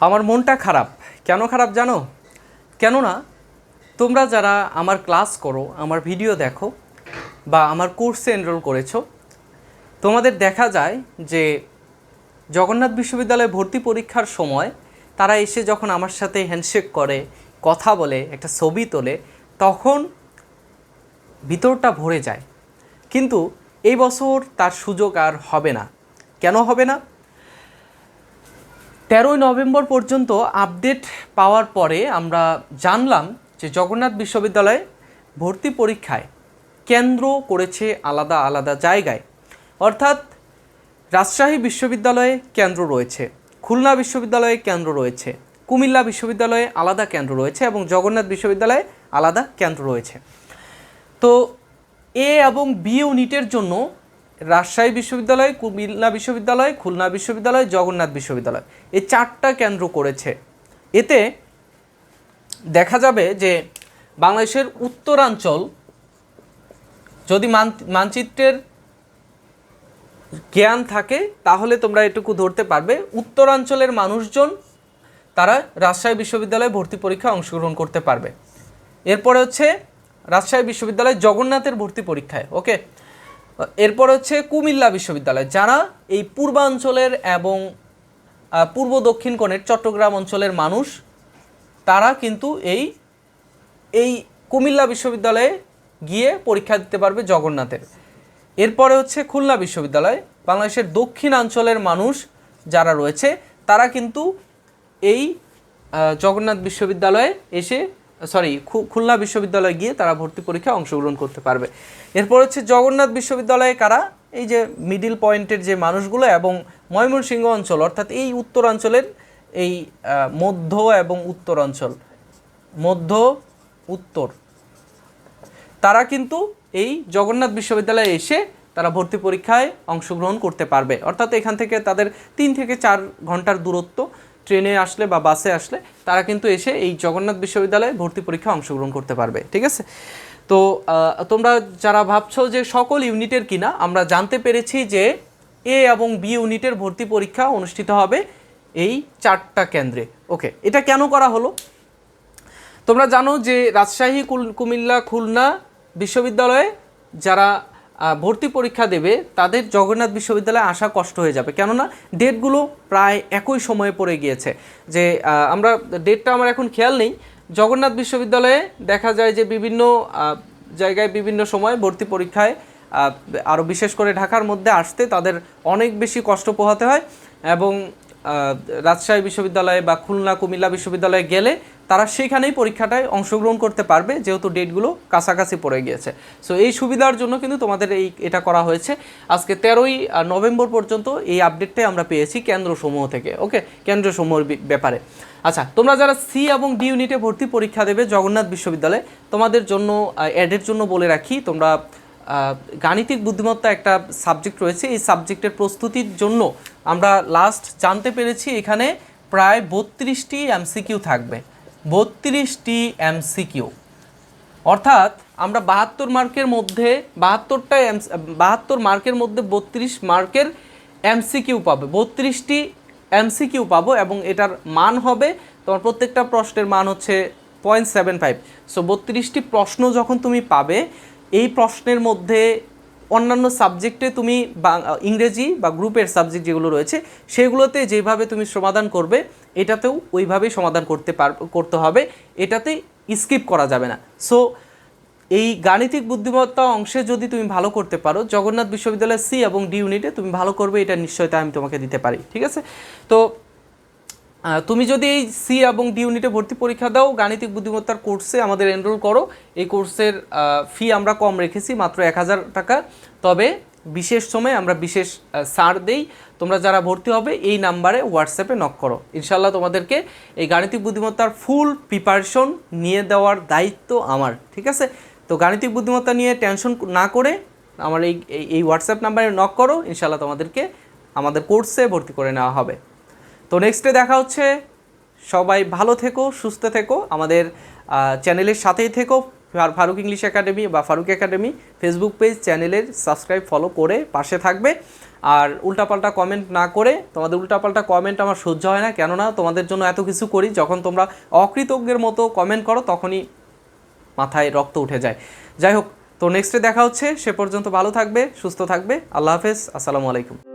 আমার মনটা খারাপ। কেন খারাপ জানো? কেননা তোমরা যারা আমার ক্লাস করো, আমার ভিডিও দেখো বা আমার কোর্সে এনরোল করেছ, তোমাদের দেখা যায় যে জগন্নাথ বিশ্ববিদ্যালয়ে ভর্তি পরীক্ষার সময় তারা এসে যখন আমার সাথে হ্যান্ডশেক করে, কথা বলে, একটা ছবি তোলে, তখন ভিতরটা ভরে যায়। কিন্তু এই বছর তার সুযোগ আর হবে না। কেন হবে না? তেরোই নভেম্বর পর্যন্ত আপডেট পাওয়ার পরে আমরা জানলাম যে জগন্নাথ বিশ্ববিদ্যালয়ে ভর্তি পরীক্ষায় কেন্দ্র করেছে আলাদা আলাদা জায়গায়। অর্থাৎ রাজশাহী বিশ্ববিদ্যালয়ে কেন্দ্র রয়েছে, খুলনা বিশ্ববিদ্যালয়ে কেন্দ্র রয়েছে, কুমিল্লা বিশ্ববিদ্যালয়ে আলাদা কেন্দ্র রয়েছে এবং জগন্নাথ বিশ্ববিদ্যালয়ে আলাদা কেন্দ্র রয়েছে। তো এ এবং বি ইউনিটের জন্য রাজশাহী বিশ্ববিদ্যালয়, কুমিল্লা বিশ্ববিদ্যালয়, খুলনা বিশ্ববিদ্যালয়, জগন্নাথ বিশ্ববিদ্যালয়। এই চারটা কেন্দ্র করেছে। এতে দেখা যাবে যে বাংলাদেশের উত্তরাঞ্চল যদি মান, মানচিত্রের জ্ঞান থাকে, তাহলে তোমরা এটুকু ধরতে পারবে। উত্তরাঞ্চলের মানুষজন, তারা রাজশাহী বিশ্ববিদ্যালয়ে ভর্তি পরীক্ষায় অংশগ্রহণ করতে পারবে। এরপরে হচ্ছে রাজশাহী বিশ্ববিদ্যালয় জগন্নাথের ভর্তি পরীক্ষায়। ওকে? এরপর হচ্ছে কুমিল্লা বিশ্ববিদ্যালয়। যারা এই পূর্বাঞ্চলের এবং পূর্ব দক্ষিণ কোণের চট্টগ্রাম অঞ্চলের মানুষ, তারা কিন্তু এই এই কুমিল্লা বিশ্ববিদ্যালয়ে গিয়ে পরীক্ষা দিতে পারবে জগন্নাথের। এরপরে হচ্ছে খুলনা বিশ্ববিদ্যালয়, বাংলাদেশের দক্ষিণাঞ্চলের মানুষ যারা রয়েছে, তারা কিন্তু এই জগন্নাথ বিশ্ববিদ্যালয়ে এসে সরি খুলনা বিশ্ববিদ্যালয়ে গিয়ে তারা ভর্তি পরীক্ষায় অংশগ্রহণ করতে পারবে। এরপর হচ্ছে জগন্নাথ বিশ্ববিদ্যালয়ে কারা? এই যে মিডিল পয়েন্টের যে মানুষগুলো এবং ময়মনসিংহ অঞ্চল, অর্থাৎ এই উত্তরাঞ্চলের এই মধ্য এবং উত্তরাঞ্চল। মধ্য, উত্তর। তারা কিন্তু এই জগন্নাথ বিশ্ববিদ্যালয়ে এসে তারা ভর্তি পরীক্ষায় অংশগ্রহণ করতে পারবে। অর্থাৎ এখান থেকে তাদের তিন থেকে চার ঘণ্টার দূরত্ব। ট্রেনে আসলে বা বাসে আসলে তারা কিন্তু এসে এই জগন্নাথ বিশ্ববিদ্যালয়ে ভর্তি পরীক্ষায় অংশগ্রহণ করতে পারবে, ঠিক আছে? তো তোমরা যারা ভাবছ যে সকল ইউনিটের কিনা, আমরা জানতে পেরেছি যে এ এবং বি ইউনিটের ভর্তি পরীক্ষা অনুষ্ঠিত হবে এই চারটা কেন্দ্রে। ওকে, এটা কেন করা হলো? তোমরা জানো যে রাজশাহী কুমিল্লা, খুলনা বিশ্ববিদ্যালয়ে যারা ভর্তি পরীক্ষা দেবে, তাদের জগন্নাথ বিশ্ববিদ্যালয়ে আসা কষ্ট হয়ে যাবে। কেননা, ডেটগুলো প্রায় একই সময়ে পড়ে গিয়েছে। যে আমরা, ডেটটা আমার এখন খেয়াল নেই। জগন্নাথ বিশ্ববিদ্যালয়ে দেখা যায় যে বিভিন্ন জায়গায় বিভিন্ন সময় ভর্তি পরীক্ষায় আরও বিশেষ করে ঢাকার মধ্যে আসতে তাদের অনেক বেশি কষ্ট পোহাতে হয়। এবং রাজশাহী বিশ্ববিদ্যালয়ে বা খুলনা কুমিল্লা বিশ্ববিদ্যালয়ে গেলে তারা সেখানেই পরীক্ষাটায় অংশগ্রহণ করতে পারবে, যেহেতু ডেটগুলো কাছাকাছি পড়ে গিয়েছে। সো এই সুবিধার জন্য কিন্তু তোমাদের এই, এটা করা হয়েছে। আজকে তেরোই নভেম্বর পর্যন্ত এই আপডেটটাই আমরা পেয়েছি কেন্দ্রসমূহ থেকে ওকে কেন্দ্রসমূহের ব্যাপারে। আচ্ছা তোমরা যারা সি এবং ডি ইউনিটে ভর্তি পরীক্ষা দেবে জগন্নাথ বিশ্ববিদ্যালয়ে, তোমাদের জন্য অ্যাডের জন্য বলে রাখি, তোমরা গাণিতিক বুদ্ধিমত্তা একটা সাবজেক্ট রয়েছে। এই সাবজেক্টের প্রস্তুতির জন্য আমরা লাস্ট জানতে পেরেছি এখানে প্রায় বত্রিশটি এমসিকিউ থাকবে। বত্রিশটি এমসিকিউ। অর্থাৎ আমরা বাহাত্তর মার্কের মধ্যে, বাহাত্তরটা এম, বাহাত্তর মার্কের মধ্যে বত্রিশ মার্কের এমসিকিউ পাবে। বত্রিশটি এমসিকিউ পাবো এবং এটার মান হবে, তোমার প্রত্যেকটা প্রশ্নের মান হচ্ছে পয়েন্ট সেভেন ফাইভ। সো বত্রিশটি প্রশ্ন যখন তুমি পাবে, এই প্রশ্নের মধ্যে অন্যান্য সাবজেক্টে তুমি ইংরেজি বা গ্রুপের সাবজেক্ট যেগুলো রয়েছে, সেগুলোতে যেভাবে তুমি সমাধান করবে, এটাতেও ওইভাবেই সমাধান করতে পার, করতে হবে, এটাতে স্কিপ করা যাবে না। সো এই গাণিতিক বুদ্ধিমত্তা অংশে যদি তুমি ভালো করতে পারো, জগন্নাথ বিশ্ববিদ্যালয় সি এবং ডি ইউনিটে তুমি ভালো করবে, এটা নিশ্চয়তা আমি তোমাকে দিতে পারি, ঠিক আছে? তো তুমি যদি এই সি এবং ডি ইউনিটে ভর্তি পরীক্ষা দাও, গাণিতিক বুদ্ধিমত্তার কোর্সে আমাদের এনরোল করো। এই কোর্সের ফি আমরা কম রেখেছি, মাত্র এক হাজার টাকা। তবে বিশেষ সময় আমরা বিশেষ সার দেই। তোমরা যারা ভর্তি হবে, এই নাম্বারে হোয়াটসঅ্যাপে নক করো। ইনশাল্লাহ তোমাদেরকে এই গাণিতিক বুদ্ধিমত্তার ফুল প্রিপারেশন নিয়ে দেওয়ার দায়িত্ব আমার, ঠিক আছে? তো গাণিতিক বুদ্ধিমত্তা নিয়ে টেনশন না করে আমার এই- এই হোয়াটসঅ্যাপ নাম্বারে নক করো। ইনশাল্লাহ তোমাদেরকে আমাদের কোর্সে ভর্তি করে নেওয়া হবে। তো নেক্সটে দেখা হচ্ছে। সবাই ভালো থেকো, সুস্থ থেকো। আমাদের চ্যানেলের সাথেই থেকো। ফার- ফারুক ইংলিশ একাডেমি বা ফারুক একাডেমি ফেসবুক পেজ চ্যানেলের সাবস্ক্রাইব ফলো করে পাশে থাকবে। আর উল্টাপাল্টা কমেন্ট না করে, তোমাদের উল্টাপাল্টা কমেন্ট আমার সহ্য হয় না। কেননা, তোমাদের জন্য এত কিছু করি, যখন তোমরা অকৃতজ্ঞের মতো কমেন্ট করো, তখনই মাথায় রক্ত উঠে যায়। যাই হোক, তো নেক্সটে দেখা হচ্ছে। সে পর্যন্ত ভালো থাকবে, সুস্থ থাকবে। আল্লাহ হাফেজ। আসসালামু আলাইকুম।